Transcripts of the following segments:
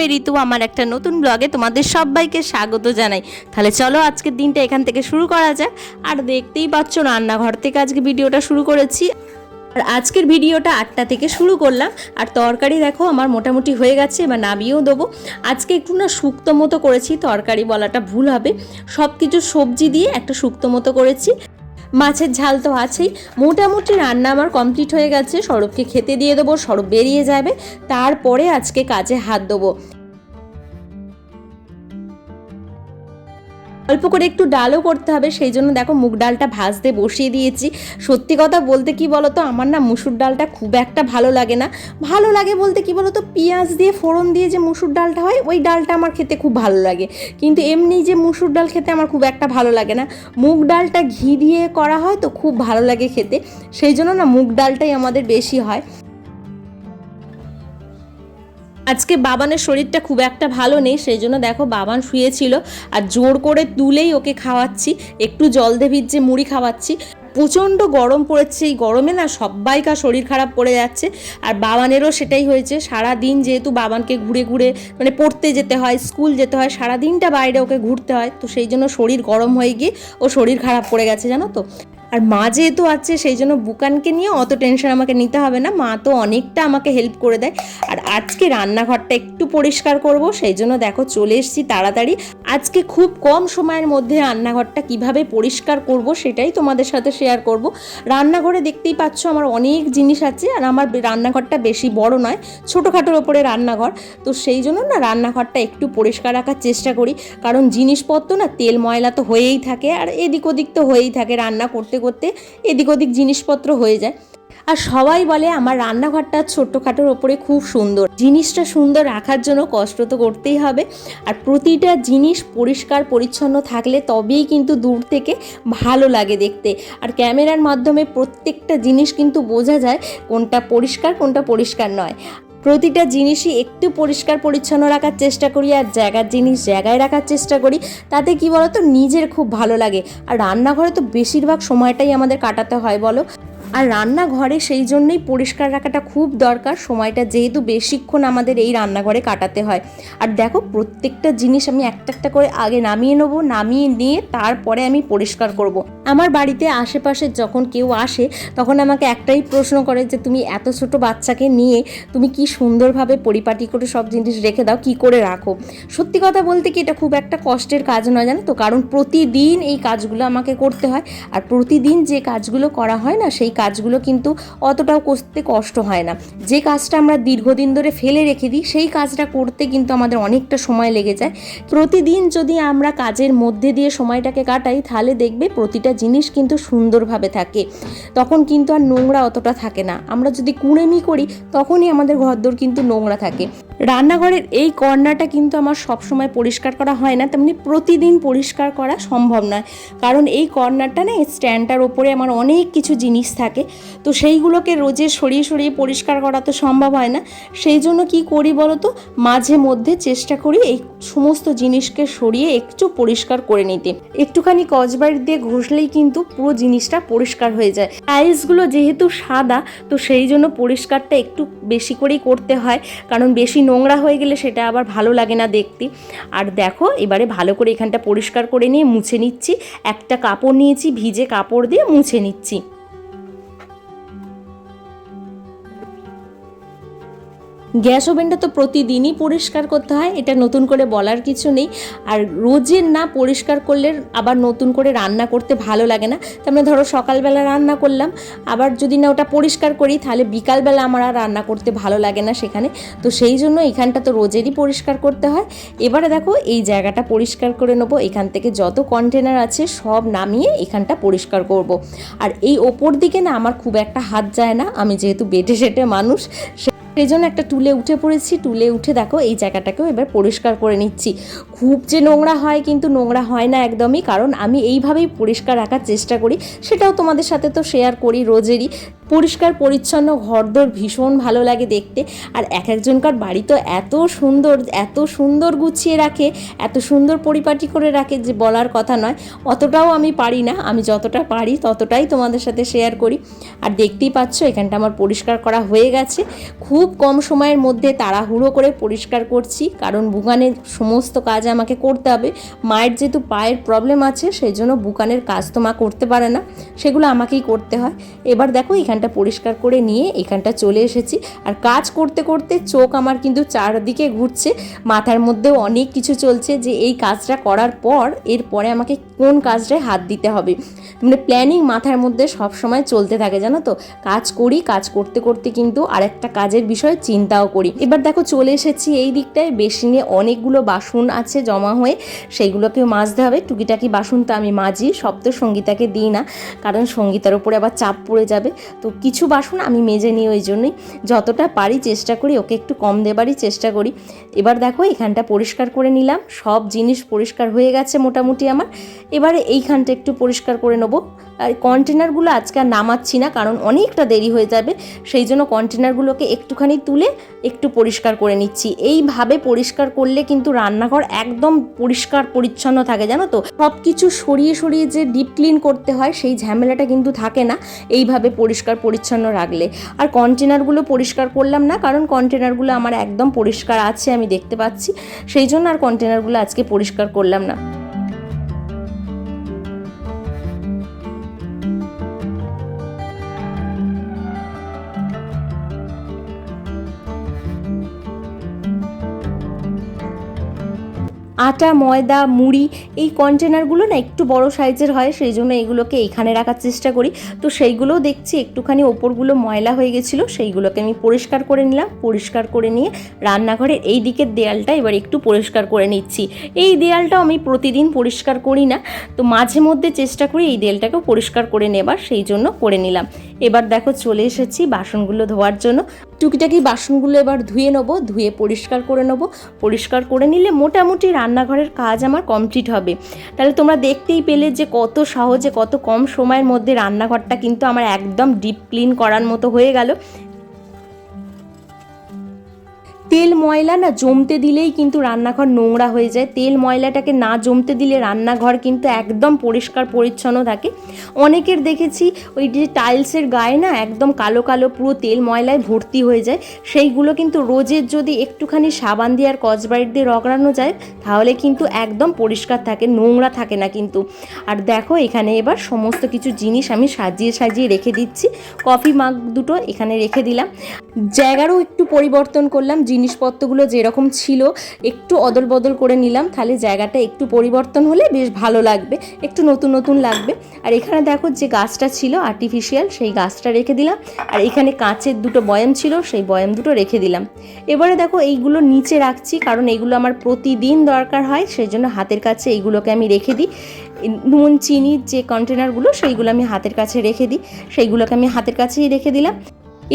আমি ঋতু, আমার একটা নতুন ব্লগে তোমাদের সবাইকে স্বাগত জানাই। তাহলে চলো আজকের দিনটা এখান থেকে শুরু করা যাক। আর দেখতেই পাচ্ছ রান্নাঘর থেকে আজকে ভিডিওটা শুরু করেছি। আর আজকের ভিডিওটা আটটা থেকে শুরু করলাম। আর তরকারি দেখো আমার মোটামুটি হয়ে গেছে, এবার নামিয়েও দেবো। আজকে একটু না শুক্তো মতো করেছি, তরকারি বলাটা ভুল হবে। সব কিছু সবজি দিয়ে একটা শুক্তো মতো করেছি। মাছের ঝাল তো আছেই। মোটামুটি রান্না আমার কমপ্লিট হয়ে গেছে। সরবকে খেতে দিয়ে দেবো, সরব বেরিয়ে যাবে। তারপরে আজকে কাজে হাত দেবো। অল্প করে একটু ডালও করতে হবে, সেই জন্য দেখো মুগ ডালটা ভাজতে বসিয়ে দিয়েছি। সত্যি কথা বলতে কি বলতো, আমার না মুসুর ডালটা খুব একটা ভালো লাগে না। ভালো লাগে বলতে কি বলতো, পেঁয়াজ দিয়ে, ফোড়ন দিয়ে যে মুসুর ডালটা হয়, ওই ডালটা আমার খেতে খুব ভালো লাগে। কিন্তু এমনি যে মুসুর ডাল খেতে আমার খুব একটা ভালো লাগে না। মুগ ডালটা ঘি দিয়ে করা হয় তো খুব ভালো লাগে খেতে। সেই জন্য না মুগ ডালটাই আমাদের বেশি হয়। আজকে বাবানের শরীরটা খুব একটা ভালো নেই, সেই জন্য দেখো বাবান শুয়েছিল আর জোর করে তুলেই ওকে খাওয়াচ্ছি, একটু জল দিয়ে ভিজে মুড়ি খাওয়াচ্ছি। প্রচণ্ড গরম পড়েছে, এই গরমে না সবাইকার শরীর খারাপ পড়ে যাচ্ছে আর বাবানেরও সেটাই হয়েছে সারা দিন যেহেতু বাবানকে ঘুরে ঘুরে মানে পড়তে যেতে হয়, স্কুল যেতে হয় সারা দিনটা বাইরে ওকে ঘুরতে হয়, তো সেই জন্য শরীর গরম হয়ে গিয়ে ও শরীর খারাপ পড়ে গেছে জানো তো। আর মা যেহেতু আছে, সেই জন্য বুকানকে নিয়ে অত টেনশন আমাকে নিতে হবে না। মা তো অনেকটা আমাকে হেল্প করে দেয়। আর আজকে রান্নাঘরটা একটু পরিষ্কার করব, সেই জন্য দেখো চলে এসেছি তাড়াতাড়ি। আজকে খুব কম সময়ের মধ্যে রান্নাঘরটা কীভাবে পরিষ্কার করব, সেটাই তোমাদের সাথে শেয়ার করব। রান্নাঘরে দেখতেই পাচ্ছ আমার অনেক জিনিস আছে, আর আমার রান্নাঘরটা বেশি বড় নয়, ছোটোখাটোর ওপরে রান্নাঘর। তো সেই জন্য না রান্নাঘরটা একটু পরিষ্কার রাখার চেষ্টা করি। কারণ জিনিসপত্র না তেল ময়লা তো হয়েই থাকে, আর এদিক ওদিক তো হয়েই থাকে রান্না করতে করতে এদিক ওদিক জিনিসপত্র হয়ে যায়। আর সবাই বলে আমার রান্নাঘরটা ছোট্টখাটোর ওপরে খুব সুন্দর। জিনিসটা সুন্দর রাখার জন্য কষ্ট তো করতেই হবে। আর প্রতিটা জিনিস পরিষ্কার, পরিচ্ছন্ন থাকলে তবেই কিন্তু দূর থেকে ভালো লাগে দেখতে। আর ক্যামেরার মাধ্যমে প্রত্যেকটা জিনিস কিন্তু বোঝা যায় কোনটা পরিষ্কার কোনটা পরিষ্কার নয়। প্রতিটা জিনিসই একটু পরিষ্কার পরিচ্ছন্ন রাখার চেষ্টা করি আর জায়গার জিনিস জায়গায় রাখার চেষ্টা করি। তাতে কি বলতো? নিজের খুব ভালো লাগে। আর রান্নাঘরে তো বেশিরভাগ সময়টাই আমাদের কাটাতে হয়, বলো? আর রান্নাঘরে সেই জন্যই পরিষ্কার রাখাটা খুব দরকার। সময়টা যেহেতু বেশিক্ষণ আমাদের এই রান্নাঘরে কাটাতে হয়। আর দেখো, প্রত্যেকটা জিনিস আমি একটা একটা করে আগে নামিয়ে নেব, নামিয়ে নিয়ে তারপরে আমি পরিষ্কার করব। আমার বাড়িতে আশেপাশে যখন কেউ আসে, তখন আমাকে একটাই প্রশ্ন করে যে, তুমি এত ছোট বাচ্চাকে নিয়ে তুমি কি সুন্দরভাবে পরিপাটি করে সব জিনিস রেখে দাও? কি করে রাখো? সত্যি কথা বলতে কি, এটা খুব একটা কষ্টের কাজ নয়, জানো তো? কারণ প্রতিদিন এই কাজগুলো আমাকে করতে হয়। আর প্রতিদিন যে কাজগুলো করা হয় না, সেই কাজগুলো কিন্তু অতটাও করতে কষ্ট হয় না। যে কাজটা আমরা দীর্ঘদিন ধরে ফেলে রেখে দিই, সেই কাজটা করতে কিন্তু আমাদের অনেকটা সময় লেগে যায়। প্রতিদিন যদি আমরা কাজের মধ্যে দিয়ে সময়টাকে কাটাই, তাহলে দেখবে প্রতিটা জিনিস কিন্তু সুন্দরভাবে থাকে। তখন কিন্তু আর নোংরা অতটা থাকে না। আমরা যদি কুড়েমি করি, তখনই আমাদের ঘরদোর কিন্তু নোংরা থাকে। রান্নাঘরের এই কর্নারটা কিন্তু আমার সবসময় পরিষ্কার করা হয় না, তেমনি প্রতিদিন পরিষ্কার করা সম্ভব নয়। কারণ এই কর্নারটা না স্ট্যান্ডটার ওপরে আমার অনেক কিছু জিনিস থাকে। তো সেইগুলোকে রোজে সরিয়ে সরিয়ে পরিষ্কার করা তো সম্ভব হয় না। সেই জন্য কী করি বলো তো মাঝে মধ্যে চেষ্টা করি এই সমস্ত জিনিসকে সরিয়ে একটু পরিষ্কার করে নিতে। একটুখানি কচবার দিয়ে ঘষলেই কিন্তু পুরো জিনিসটা পরিষ্কার হয়ে যায়। টাইলসগুলো যেহেতু সাদা, তো সেই জন্য পরিষ্কারটা একটু বেশি করেই করতে হয়, কারণ বেশি নোংরা হয়ে গেলে সেটা আবার ভালো লাগে না দেখতে। আর দেখো, এবারে ভালো করে এখানটা পরিষ্কার করে নিয়ে মুছে নিচ্ছি। একটা কাপড় নিয়েছি, ভিজে কাপড় দিয়ে মুছে নিচ্ছি। গ্যাস ওভেনটা তো প্রতিদিনই পরিষ্কার করতে হয়, এটা নতুন করে বলার কিছু নেই। আর রোজের না পরিষ্কার করলে আবার নতুন করে রান্না করতে ভালো লাগে না। তারপরে ধরো সকালবেলা রান্না করলাম, আবার যদি না ওটা পরিষ্কার করি, তাহলে বিকালবেলা আমার আর রান্না করতে ভালো লাগে না সেখানে। তো সেই জন্য এখানটা তো রোজেরই পরিষ্কার করতে হয়। এবারে দেখো, এই জায়গাটা পরিষ্কার করে নেব। এখান থেকে যত কন্টেনার আছে, সব নামিয়ে এখানটা পরিষ্কার করব। আর এই ওপর দিকে না আমার খুব একটা হাত যায় না, আমি যেহেতু বেটে সেটে মানুষ সেই জন্য একটা টুলে উঠে পড়েছি, টুলে উঠে দেখো এই জায়গাটাকেও এবার পরিষ্কার করে নিচ্ছি। খুব যে নোংরা হয় কিন্তু নোংরা হয় না একদমই, কারণ আমি এইভাবেই পরিষ্কার রাখার চেষ্টা করি। সেটাও তোমাদের সাথে তো শেয়ার করি রোজেরই। পরিষ্কার, পরিচ্ছন্ন, ঘরদোর ভীষণ ভালো লাগে দেখতে। আর এক একজনকার বাড়ি তো এত সুন্দর এত সুন্দর গুছিয়ে রাখে, এত সুন্দর পরিপাটি করে রাখে যে বলার কথা নয়। অতটাও আমি পারি না, আমি যতটা পারি ততটাই তোমাদের সাথে শেয়ার করি। আর দেখতেই পাচ্ছ এখানটা আমার পরিষ্কার করা হয়ে গেছে। খুব কম সময়ের মধ্যে তাড়াহুড়ো করে পরিষ্কার করছি, কারণ বুকানের সমস্ত কাজ আমাকে করতে হবে। মায়ের যেহেতু পায়ের প্রবলেম আছে সেই জন্য বুকানের কাজ তো মা করতে পারে না, সেগুলো আমাকেই করতে হয়। এবার দেখো, এখানটা পরিষ্কার করে নিয়ে এখানটা চলে এসেছি। আর কাজ করতে করতে চোখ আমার কিন্তু চারদিকে ঘুরছে, মাথার মধ্যেও অনেক কিছু চলছে যে এই কাজটা করার পর এরপরে আমাকে কোন কাজটায় হাত দিতে হবে। মানে প্ল্যানিং মাথার মধ্যে সব সময় চলতে থাকে, জানো তো? কাজ করি, কাজ করতে করতে কিন্তু আরেকটা কাজের বিষয়ে চিন্তাও করি। এবার দেখো চলে এসেছি এই দিকটায়। বেসিনে অনেকগুলো বাসন আছে জমা হয়ে, সেইগুলোকেও মাজতে হবে। টুকিটাকি বাসন তো আমি মাজি, সব তো সঙ্গীতাকে দিই না, কারণ সঙ্গীতার উপরে আবার চাপ পড়ে যাবে। তো কিছু বাসন আমি মেজে নিই ওই জন্যই। যতটা পারি চেষ্টা করি, ওকে একটু কম দেবারই চেষ্টা করি। এবার দেখো এখানটা পরিষ্কার করে নিলাম। সব জিনিস পরিষ্কার হয়ে গেছে মোটামুটি আমার। এবারে এইখানটা একটু পরিষ্কার করে নেব। আর কন্টেনারগুলো আজকে আর নামাচ্ছি না, কারণ অনেকটা দেরি হয়ে যাবে। সেই জন্য কন্টেনারগুলোকে একটুখানি তুলে একটু পরিষ্কার করে নিচ্ছি। এইভাবে পরিষ্কার করলে কিন্তু রান্নাঘর একদম পরিষ্কার পরিচ্ছন্ন থাকে, জানো তো? সব কিছু সরিয়ে সরিয়ে যে ডিপ ক্লিন করতে হয়, সেই ঝামেলাটা কিন্তু থাকে না এইভাবে পরিষ্কার পরিচ্ছন্ন রাখলে। আর কন্টেনারগুলো পরিষ্কার করলাম না, কারণ কন্টেনারগুলো আমার একদম পরিষ্কার আছে আমি দেখতে পাচ্ছি। সেই জন্য আর কন্টেনারগুলো আজকে পরিষ্কার করলাম না। আটা, ময়দা, মুড়ি এই কন্টেনারগুলো না একটু বড় সাইজের হয়, সেই জন্য এগুলোকে এখানে রাখার চেষ্টা করি। তো সেইগুলোও দেখছি, একটুখানি ওপরগুলো ময়লা হয়ে গেছিল, সেইগুলোকে আমি পরিষ্কার করে নিলাম, পরিষ্কার করে নিয়ে রান্নাঘরের এই দিকের দেয়ালটা এবার একটু পরিষ্কার করে নিচ্ছি। এই দেয়ালটাও আমি প্রতিদিন পরিষ্কার করি না, তো মাঝে মধ্যে চেষ্টা করি এই দেয়ালটাকেও পরিষ্কার করে নেবার, সেই জন্য করে নিলাম। এবার দেখো চলে এসেছি বাসনগুলো ধোয়ার জন্য। টুকিটাকি বাসনগুলো এবার ধুয়ে নেব, ধুয়ে পরিষ্কার করে নেব। পরিষ্কার করে নিলে মোটামুটি রান্নাঘরের কাজ আমার কমপ্লিট হবে। তাহলে তোমরা দেখতেই পেলে যে কত সহজে, কত কম সময়ের মধ্যে রান্নাঘরটা কিন্তু আমার একদম ডিপ ক্লিন করার মতো হয়ে গেল। তেল ময়লা না জমতে দিলেই কিন্তু রান্নাঘর নোংরা হয়ে যায়। তেল ময়লাটাকে না জমতে দিলে রান্নাঘর কিন্তু একদম পরিষ্কার পরিচ্ছন্ন থাকে। অনেকের দেখেছি ওই যে টাইলসের গায়ে না একদম কালো কালো পুরো তেল ময়লায় ভর্তি হয়ে যায়। সেইগুলো কিন্তু রোজের যদি একটুখানি সাবান দিয়ে আর কচবাইট দিয়ে রগড়ানো যায়, তাহলে কিন্তু একদম পরিষ্কার থাকে, নোংরা থাকে না কিন্তু। আর দেখো এখানে এবার সমস্ত কিছু জিনিস আমি সাজিয়ে সাজিয়ে রেখে দিচ্ছি। কফি মাগ দুটো এখানে রেখে দিলাম। জায়গারও একটু পরিবর্তন করলাম জিনিসপত্রগুলো যেরকম ছিল, একটু অদল বদল করে নিলাম, তাহলে জায়গাটা একটু পরিবর্তন হলে বেশ ভালো লাগবে, একটু নতুন নতুন লাগবে। আর এখানে দেখো যে গাছটা ছিল আর্টিফিশিয়াল সেই গাছটা রেখে দিলাম। আর এখানে কাঁচের দুটো বয়াম ছিল, সেই বয়াম দুটো রেখে দিলাম। এবারে দেখো এইগুলো নিচে রাখছি, কারণ এইগুলো আমার প্রতিদিন দরকার হয় সেই জন্য হাতের কাছে এইগুলোকে আমি রেখে দিই। নুন চিনির যে কন্টেনারগুলো সেইগুলো আমি হাতের কাছে রেখে দিই। সেইগুলোকে আমি হাতের কাছেই রেখে দিলাম।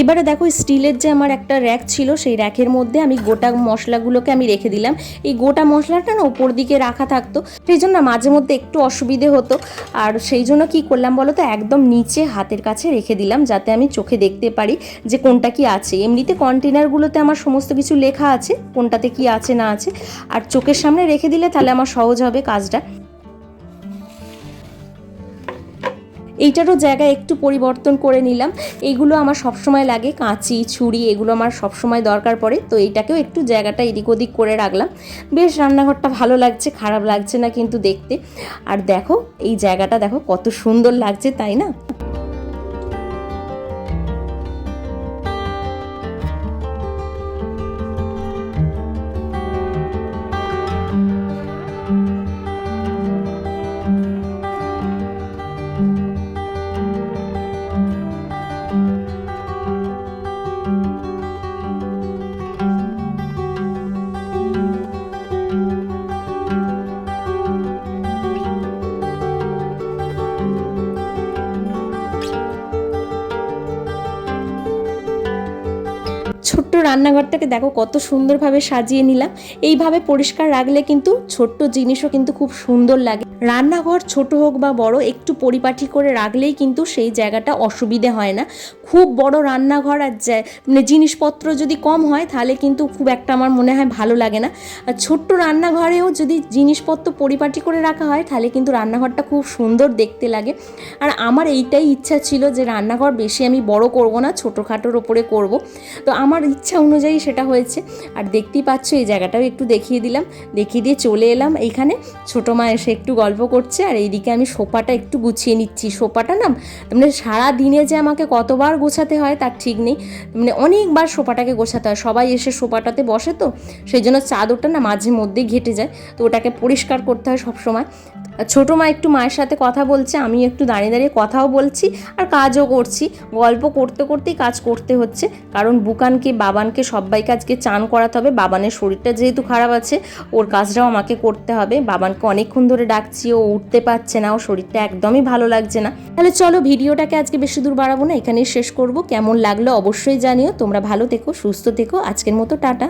এবারে দেখো স্টিলের যে আমার একটা র্যাক ছিল, সেই র্যাকের মধ্যে আমি গোটা মশলাগুলোকে আমি রেখে দিলাম। এই গোটা মশলাটা না ওপর দিকে রাখা থাকতো, সেই জন্য মাঝে মধ্যে একটু অসুবিধে হতো। আর সেই জন্য কি করলাম বলো তো, একদম নিচে হাতের কাছে রেখে দিলাম, যাতে আমি চোখে দেখতে পারি যে কোনটা কি আছে। এমনিতে কন্টেনারগুলোতে আমার সমস্ত কিছু লেখা আছে, কোনটাতে কি আছে না আছে। আর চোখের সামনে রেখে দিলে তাহলে আমার সহজ হবে কাজটা। এইটারও জায়গা একটু পরিবর্তন করে নিলাম। এইগুলো আমার সবসময় লাগে, কাঁচি, ছুরি, এগুলো আমার সবসময় দরকার পড়ে, তো এইটাকেও একটু জায়গাটা এদিক ওদিক করে রাখলাম। বেশ, রান্নাঘরটা ভালো লাগছে, খারাপ লাগছে না কিন্তু দেখতে। আর দেখো, এই জায়গাটা দেখো কত সুন্দর লাগছে, তাই না? ছোট্ট রান্নাঘরটাকে দেখো কত সুন্দরভাবে সাজিয়ে নিলাম। এইভাবে পরিষ্কার রাখলে কিন্তু ছোট্ট জিনিসও কিন্তু খুব সুন্দর লাগে। রান্নাঘর ছোট হোক বা বড়, একটু পরিপাটি করে রাখলেই কিন্তু সেই জায়গাটা অসুবিধে হয় না। খুব বড় রান্নাঘর আর মানে জিনিসপত্র যদি কম হয়, তাহলে কিন্তু খুব একটা আমার মনে হয় ভালো লাগে না। আর ছোট্ট রান্নাঘরেও যদি জিনিসপত্র পরিপাটি করে রাখা হয়, তাহলে কিন্তু রান্নাঘরটা খুব সুন্দর দেখতে লাগে। আর আমার এইটাই ইচ্ছা ছিল যে, রান্নাঘর বেশি আমি বড় করব না, ছোটোখাটোর ওপরে করব। তো আমার আমার ইচ্ছা অনুযায়ী সেটা হয়েছে। আর দেখতেই পাচ্ছ, এই জায়গাটাও একটু দেখিয়ে দিলাম। দেখিয়ে দিয়ে চলে এলাম এইখানে। ছোটো মা এসে একটু গল্প করছে, আর এইদিকে আমি সোফাটা একটু গুছিয়ে নিচ্ছি। সোফাটা না মানে সারা দিনে যে আমাকে কতবার গোছাতে হয় তার ঠিক নেই। মানে অনেকবার সোফাটাকে গোছাতে হয়। সবাই এসে সোফাটাতে বসে তো, সেই জন্য চাদরটা না মাঝে মধ্যেই ঘেটে যায়। তো ওটাকে পরিষ্কার করতে হয় সবসময়। ছোটো মা একটু মায়ের সাথে কথা বলছে, আমি একটু দাঁড়িয়ে দাঁড়িয়ে কথাও বলছি আর কাজও করছি। গল্প করতে করতেই কাজ করতে হচ্ছে, কারণ বুকানকে, বাবানকে সবাইকে আজকে চান করাতে হবে। বাবানের শরীরটা যেহেতু খারাপ আছে, ওর কাজটাও আমাকে করতে হবে। বাবানকে অনেকক্ষণ ধরে ডাকছি, ও উঠতে পারছে না ও শরীরটা একদমই ভালো লাগছে না। তাহলে চলো ভিডিওটাকে আজকে বেশি দূর বাড়াবো না, এখানেই শেষ করব। কেমন লাগল অবশ্যই জানিও। তোমরা ভালো থেকো, সুস্থ থেকো। আজকের মতো টাটা।